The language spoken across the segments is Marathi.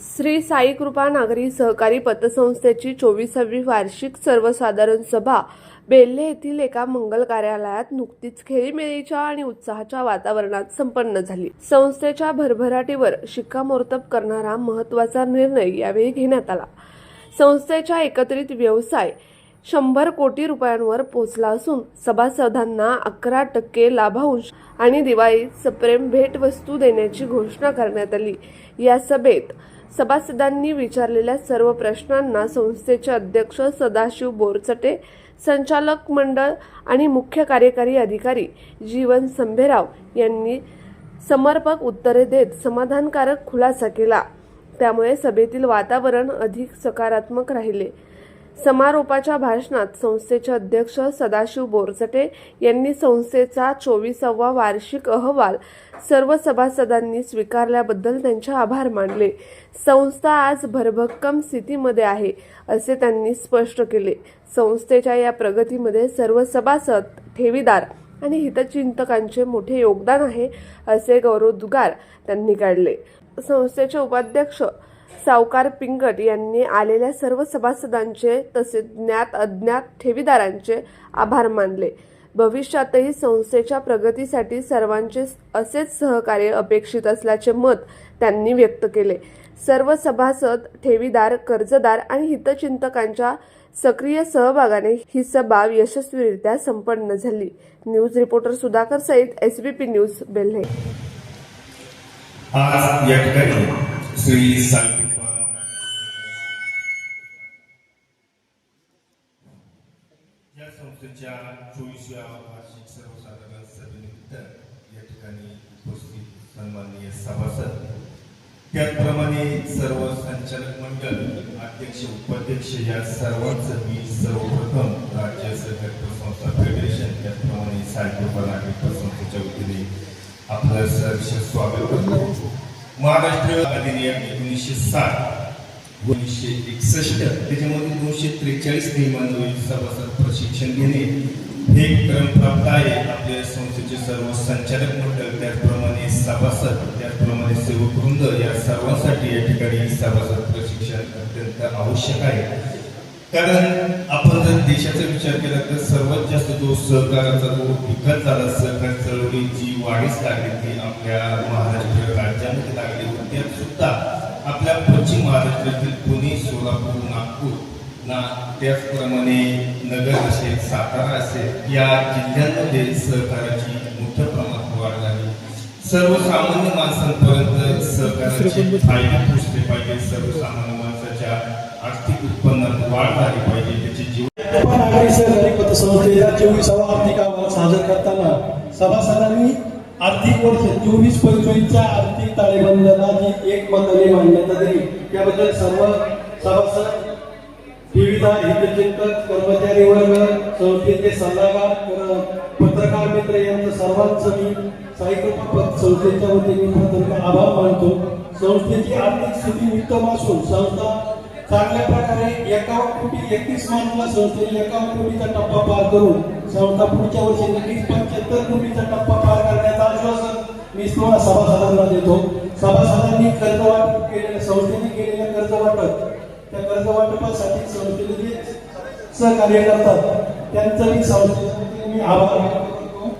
श्री साई कृपा नागरी सहकारी पतसंस्थेची चोवीसावी वार्षिक सर्वसाधारण सभा बेल्हे येथील एका मंगल कार्यालयात नुकतीच खेळीमेळीच्या आणि उत्साहाच्या वातावरणात संपन्न झाली. संस्थेच्या भरभराटीवर शिक्कामोर्तब करणारा महत्त्वाचा निर्णय यावेळी घेण्यात आला. संस्थेच्या एकत्रित व्यवसाय शंभर कोटी रुपयांवर पोहोचला असून सभासदांना अकरा टक्के लाभांश आणि दिवाळीत सप्रेम भेटवस्तू देण्याची घोषणा करण्यात आली. या सभेत सभासदांनी विचारलेल्या सर्व प्रश्नांना संस्थेचे अध्यक्ष सदाशिव बोरचटे संचालक मंडळ आणि मुख्य कार्यकारी अधिकारी जीवन संभेराव यांनी समर्पक उत्तरे देत समाधानकारक खुलासा केला. त्यामुळे सभेतील वातावरण अधिक सकारात्मक राहिले. समारोपाच्या भाषणात संस्थेचे अध्यक्ष सदाशिव बोरचटे यांनी संस्थेचा चोवीसावा वार्षिक अहवाल सर्व सभासदांनी स्वीकारल्याबद्दल त्यांचे आभार मानले. संस्था आज भरभक्कम स्थितीमध्ये आहे असे त्यांनी स्पष्ट केले. संस्थेच्या या प्रगतीमध्ये सर्व सभासद ठेवीदार आणि हितचिंतकांचे मोठे योगदान आहे असे गौरवोद्गार त्यांनी काढले. संस्थेचे उपाध्यक्ष सावकार पिंगट यांनी आलेल्या सर्व सभासदांचे तसेच ज्ञात अज्ञात ठेवीदारांचे आभार मानले. भविष्यातही संस्थेच्या प्रगतीसाठी सर्वांचे असेच सहकार्य अपेक्षित असल्याचे मत त्यांनी व्यक्त केले. सर्व सभासद ठेवीदार कर्जदार आणि हितचिंतकांच्या सक्रिय सहभागाने ही सभा यशस्वीरित्या संपन्न झाली. News reporter Sudhakar Sayeed P news Belhe. आज या ठिकाणी श्री या संस्थेच्या चोवीसव्या वार्षिक सर्वसाधारण सभेनिमित्त या ठिकाणी उपस्थित सन्माननीय सभासद त्याचप्रमाणे सर्व संचालक मंडळ अध्यक्ष उपाध्यक्ष या सर्वांचं मी सर्वप्रथम राज्य सहकारी पतसंस्था फेडरेशन त्याचप्रमाणे साहित्य नागरिक पतसंस्थेच्या वतीने आपलं सहर्ष स्वागत करतो. महाराष्ट्र अधिनियम एकोणीसशे साठ एकोणीसशे एकसष्ट त्याच्यामध्ये दोनशे त्रेचाळीस नियमांवरील सभासद प्रशिक्षण घेणे. हे क्रम प्राप्त आहे. आपल्या संस्थेचे सर्व संचालक मंडळ त्याचप्रमाणे सभासद त्याचप्रमाणे सेवकवृंद या सर्वांसाठी या ठिकाणी सभासद प्रशिक्षण अत्यंत आवश्यक आहे. कारण आपण जर देशाचा विचार केला तर सर्वात जास्त जो सहकाराचा जो विकास झाला सहकार चळवळी जी वाढीस लागली ती आपल्या महाराष्ट्र राज्यामध्ये लागली होती. त्यात सुद्धा आपल्या पश्चिम महाराष्ट्रातील पुणे सोलापूर नागपूर ना त्याचप्रमाणे नगर असेल सातारा असेल या जिल्ह्यांमध्ये सहकाराची मोठ्या प्रमाणात वाढ झाली. सर्वसामान्य माणसांपर्यंत सहकाराचे फायदे पोचले पाहिजे. सर्वसामान्य माणसाच्या आर्थिक उत्पन्नात वाढ झाली पाहिजे. त्याची जीवन नागरी सहकारी पतसंस्थेचा चोवीसावा आर्थिक अहवाल सादर करताना सभासदांनी आर्थिक वर्ष चोवीस पंचवीसच्या ताळेबंदला जी एक मताने मान्यता दिली. त्याबद्दल सर्व सभासद ठेवीदार हितचिंतक कर्मचारी वर्ग संस्थेचे सल्लागार पत्रकार मित्र यांचं सर्वांचं मी साहित्य संस्थेच्या वतीने प्रथम आभार मानतो. संस्थेची आर्थिक स्थिती उत्तम असून संस्था चांगल्या प्रकारे एकावन्न कोटी एकतीस मार्चला संस्थेने एकावन्न कोटीचा टप्पा पार करून संस्था पुढच्या वर्षी नक्कीच पंच्याहत्तर कोटीचा टप्पा पार किंवा तुम्हाला सभासदांना देतो. सभासदांनी कर्ज वाटप केलेल्या संस्थेने केलेल्या कर्ज वाटप त्या कर्ज वाटपासाठी संस्थेने जे सहकार्य करतात. त्यांचं मी संस्थेसाठी मी आभार व्यक्त करतो.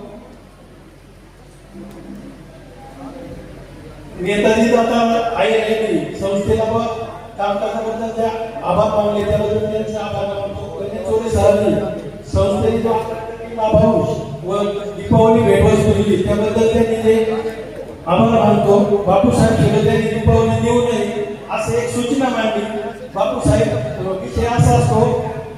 नेताजी आता आई यांनी संस्थेला व कामकाजाबद्दल त्या आभार मानले. त्याबद्दल त्यांचे आभार मानतो. कन्या चोरे सरांनी संस्थेने जो अकरा लाभांश व दीपावली भेटवस्तू दिली. त्याबद्दल त्यांनी जे आभार मानतो बापूसाहेब शिंदे यांनी दीपावली देऊ नये. असे एक सूचना मांडली. बापूसाहेब विषय असा असतो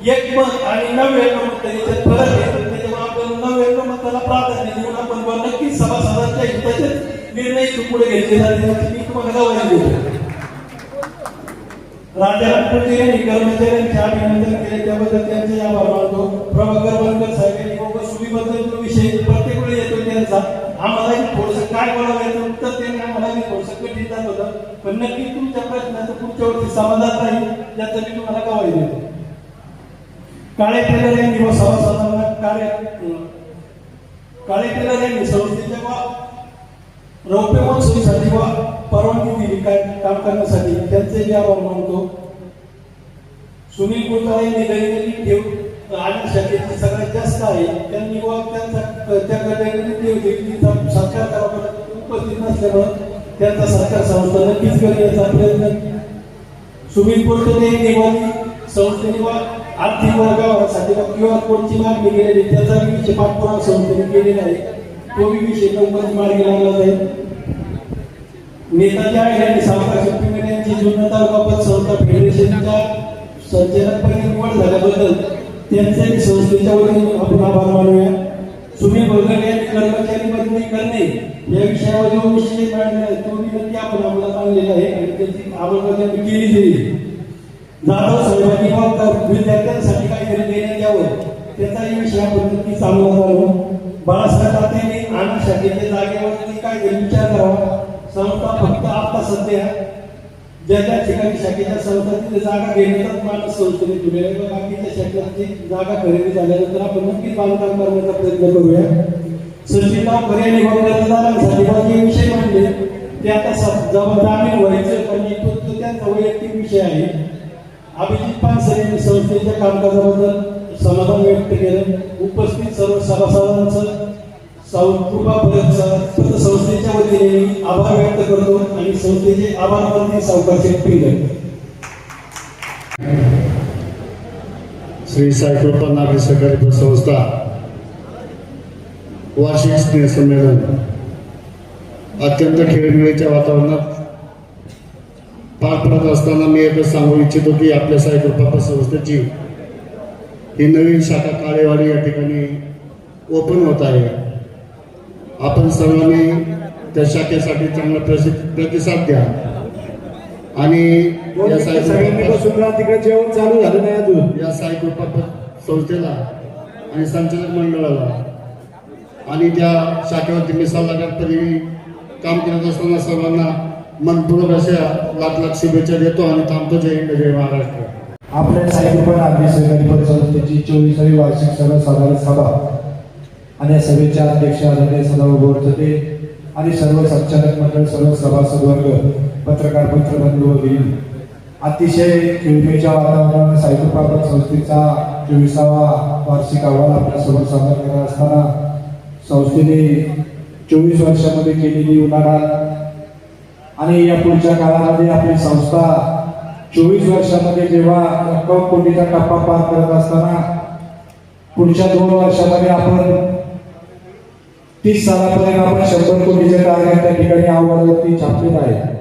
एक मत आणि नव्याण्णव मत त्याच्यात फरक आहे. त्याच्यामुळे आपण नव्याण्णव मताला प्राधान्य देऊन आपण बुवा नक्कीच सभासदांच्या हिताचे निर्णय पुढे घेतले जाते मी तुम्हाला गवाही देतो. राजाराम पुणे यांनी कर्मचाऱ्यांचे अभिनंदन केले. त्याबद्दल त्यांचे आभार मानतो. प्रभाकर पण नक्की तुमच्या प्रश्नाचं पुढच्या वर्षी समाधान राहील याचं मी तुम्हाला गवाही देतो. काळे टेलर यांनी व सभासदांना कार्य काळे टेलर यांनी संस्थेच्या वा रौप्य महोत्सवीसाठी वा परवानगी दिली काय काम करण्यासाठी त्यांचे मी आभार मानतो. सुनील कुलकर्णी यांनी दैनंदिन ठेव आणि शाखेची सगळ्यात जास्त आहे त्यांनी वा त्यांचा त्या दैनंदिन ठेव देखील सरकार करावा उपस्थित नसल्यामुळे त्यांचा सरकार संस्था नक्कीच करण्याचा प्रयत्न. सुमित कुलकर्णी निवाली संस्थेने व आर्थिक व्यवहारासाठी क्यू आर कोडची मागणी केलेली आहे. त्याचा विषय पाठपुरावा संस्थेने केलेला आहे. तो बी विषय लवकरच मार्गी लागला जाईल. नेताजी आहे आणि सावकार शक्तीमेट यांची जुन्नर तालुका पतसंस्था फेडरेशनच्या संचालकपदी निवड झाल्याबद्दल त्यांचे संस्थेच्या वतीने आपण आभार मानूया. तुम्ही भगत कर्मचारी बदली करणे या विषयावर जो विषय मांडला तो विनंती आपण अंमलात आणलेला आहे आणि त्याची अंमलबजावणी केली जाईल जाधव साहेबांनी फक्त विद्यार्थ्यांसाठी काहीतरी देण्यात यावं त्याचाही विषय आपण नक्की चांगला झालो बाळासाहेब तात्यांनी आनंद शाखेच्या जागेवर काय विचार करावा. संस्था फक्त आता सध्या ज्या ज्या ठिकाणी शाखेच्या संस्थांची जागा घेण्याचाच माणूस संस्थेने दिलेला आहे बाकीच्या शाखेची जागा खरेदी झाल्यानंतर आपण नक्कीच बांधकाम करण्याचा प्रयत्न करूया. सचिनराव खरे आणि विषय म्हणजे ते आता स- जेव्हा जामीन व्हायचं पण तो तो त्यांचा वैयक्तिक विषय आहे. अभिजित पानसर यांनी संस्थेच्या कामकाजाबद्दल समाधान व्यक्त केलं. उपस्थित सर्व सभासदांचं संस्थेच्या वतीने मी आभार व्यक्त करतो आणि संस्थेचे आभार मानते सावकारचे पिंगल श्री साईकृपा नागरी सहकारी पतसंस्था वार्षिक स्नेहसंमेलन अत्यंत खेळमेळीच्या वातावरणात पार पडत असताना मी एकच सांगू इच्छितो की आपल्या साईकृपा संस्थेची ही नवीन शाखा काळेवाडी या ठिकाणी ओपन होत आहे. आपण सर्वांनी त्या शाखेसाठी चांगला प्रतिसाद द्या. आणि या जेवण चालू झालं नाही अजून. या साई कृपा संस्थेला आणि संचालक मंडळाला. आणि त्या शाखेवरती मी सल्लागारपदी काम करत असताना सर्वांना मनपूर्वक अशा लाख लाख शुभेच्छा देतो आणि थांबतो. जय हिंद जय महाराष्ट्र. आपल्या साईकृपा आर्थिक सहकारी परिषदेची चोवीसावी वार्षिक सर्वसाधारण सभा. आणि या सभेच्या अध्यक्ष आदरणीय सदाभाऊ गोरचते आणि सर्व संचालक मंडळ सर्व सभासद वर्ग पत्रकार पत्रबंधू वगैरे अतिशय खेळमेच्या वातावरणात साईकृपा संस्थेचा चोवीसावा वार्षिक अहवाल आपल्यासमोर सादर करत असताना संस्थेने चोवीस वर्षामध्ये केलेली उलाढाल आणि या पुढच्या काळामध्ये आपली संस्था चोवीस वर्षामध्ये जेव्हा एकावन्न कोटीचा टप्पा पार करत असताना पुढच्या दोन वर्षामध्ये आपण तीस सालापर्यंत आपण शंभर कोटीचे टार्गेट त्या ठिकाणी आव्हानावरती छापलेलं आहे.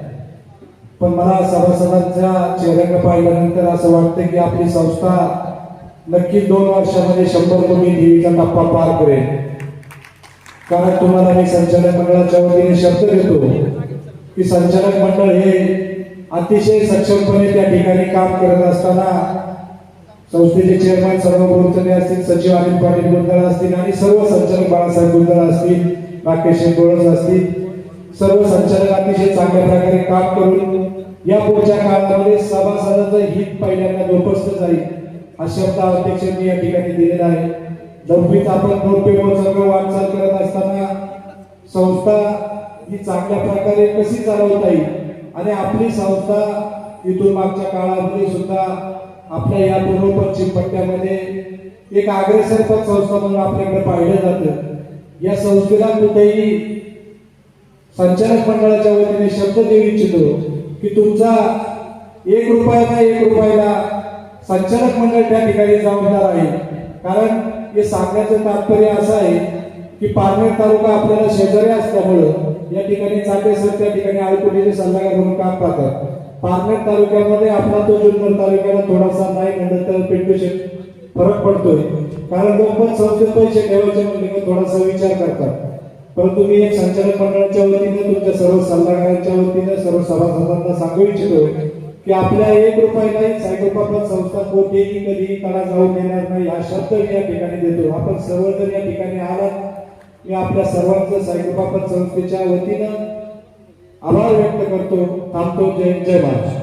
पण मला सभासदांच्या चेहऱ्याकडे पाहिल्यानंतर असं वाटतं की आपली संस्था नक्की दोन वर्षामध्ये शंभर कोटी देवीचा टप्पा पार करेल. कारण तुम्हाला मी संचालक मंडळाच्या वतीने शब्द देतो की संचालक मंडळ हे अतिशय सक्षमपणे त्या ठिकाणी काम करत असताना संस्थेचे चेअरमॅन सर्व बोलतने असतील सचिव अनिल पाटील गुंजाळ असतील आणि सर्व संचालक बाळासाहेब गुंजाळ असतील राकेश गोळस असतील सर्व संचालक अतिशय चांगल्या प्रकारे काम करून या पुढच्या काळामध्ये सभासदांचं हित पहिल्यांदा जोपासलं जाईल हा शब्द अध्यक्षांनी या ठिकाणी दिलेला आहे. दहावीत आपण नोटपे सगळं वाटचाल करत असताना संस्था ही चांगल्या प्रकारे कशी चालवता येईल? आणि आपली संस्था इथून मागच्या काळामध्ये सुद्धा आपल्या या पूर्व पश्चिम पट्ट्यामध्ये एक अग्रेसर पद संस्था म्हणून आपल्याकडे पाहिलं जातं. या संस्थेला कुठेही संचालक मंडळाच्या वतीने शब्द देऊ इच्छितो की तुमचा एक रुपयाला एक रुपयाला संचालक मंडळ त्या ठिकाणी जबाबदार आहे. कारण हे सांगण्याचं तात्पर्य असं आहे की पारनेर तालुका आपल्याला शेजारी असल्यामुळं या ठिकाणी चाटे सर त्या ठिकाणी आळकुटीचे सल्लागार म्हणून काम पाहतात. पारनेर तालुक्यामध्ये आपला तो जुन्नर तालुक्याला थोडासा नाही म्हणलं तर पिंटू फरक पडतोय. कारण लोक पण संस्थेत पैसे ठेवायचे म्हणजे थोडासा विचार करतात. परंतु मी एक संचालक मंडळाच्या वतीने तुमच्या सर्व सल्लागारांच्या वतीने सर्व सभासदांना सांगू इच्छितो की आपल्या एक रुपयालाही सायकोपापन संस्था कोठेही कधीही त्याला जाऊ देणार नाही हा शब्द मी या ठिकाणी देतो. आपण सर्व जर या ठिकाणी आलात. मी आपल्या सर्वांचं सायकोपापन संस्थेच्या वतीनं आभार व्यक्त करतो थांबतो जय जय महाराज